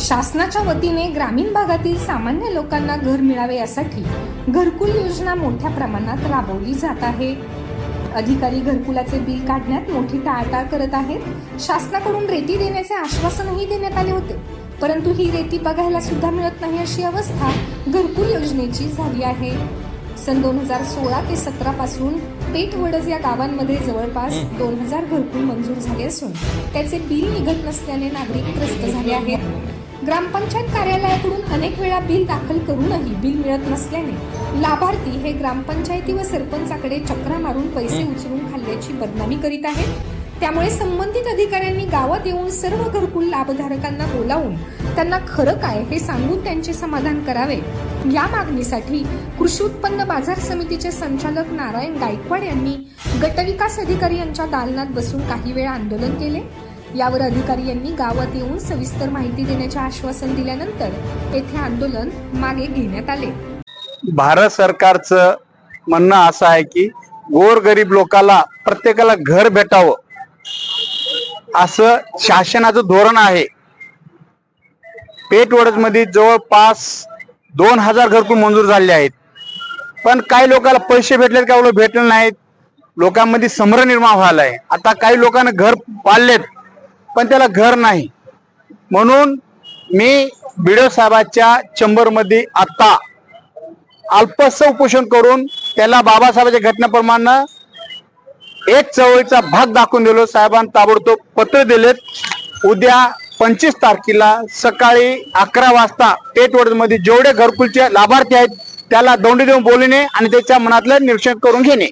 शासनाच्या वतीने ग्रामीण भागातील सामान्य लोकांना घर मिळावे यासाठी घरकुल योजना मोठ्या प्रमाणात राबवली जात आहे. अधिकारी घरकुलाचे बिल काढण्यात मोठी टाळाटाळ करत आहेत. शासनाकडून रेती देण्याचे आश्वासनही देण्यात आले होते. परंतु ही रेती बघायला सुद्धा मिळत नाही अशी अवस्था घरकुल योजनेची झाली आहे. सन दोन हजार सोळा ते सतरा पासून पेठ वडज या गावांमध्ये जवळपास दोन हजार घरकुल मंजूर झाले असून त्याचे बिल निघत नसल्याने नागरिक त्रस्त झाले आहेत. ग्रामपंचायत कार्यालयाकडून अनेक वेळा बिल दाखल करूनही बिल मिळत नसल्याने लाभार्थी हे ग्रामपंचायती व सरपंचाकडे चक्रा मारून पैसे उचलून खाल्ल्याची बदनामी करीत आहेत. त्यामुळे संबंधित अधिकाऱ्यांनी गावात येऊन सर्व घरकुल लाभधारकांना बोलावून त्यांना खरं काय हे सांगून त्यांचे समाधान करावे. या मागणीसाठी कृषी उत्पन्न बाजार समितीचे संचालक नारायण गायकवाड यांनी गटविकास अधिकारी यांच्या दालनात बसून काही वेळ आंदोलन केले. यावर अधिकारी यांनी गावात येऊन सविस्तर माहिती देण्याचे आश्वासन दिल्यानंतर येथे आंदोलन मागे घेण्यात आले. भारत सरकारचं म्हणणं असं आहे की गोरगरीब लोकाला प्रत्येकाला घर भेटावं असं शासनाचं धोरण आहे. पेटवडजमध्ये जवळपास दोन हजार घरकुल मंजूर झाले आहेत. पण काही लोकांना पैसे भेटलेत का भेटले नाहीत. लोकांमध्ये समर निर्माण व्हायला आहे आता काही लोकांना घर पाळलेत. पण त्याला घर नाही. म्हणून मी बिडो साहेबाच्या चंबरमध्ये आता अल्पस उपोषण करून त्याला बाबासाहेबांच्या घटनेप्रमाणे एक चळवळीचा भाग दाखवून दिलो. साहेबांना ताबडतोब पत्र दिलेत. उद्या पंचवीस तारखेला सकाळी अकरा वाजता पेटवडमध्ये जेवढे घरकुलचे लाभार्थी आहेत त्याला दोंडी देऊन बोलणे आणि त्याच्या मनातलं निरीक्षण करून घेणे.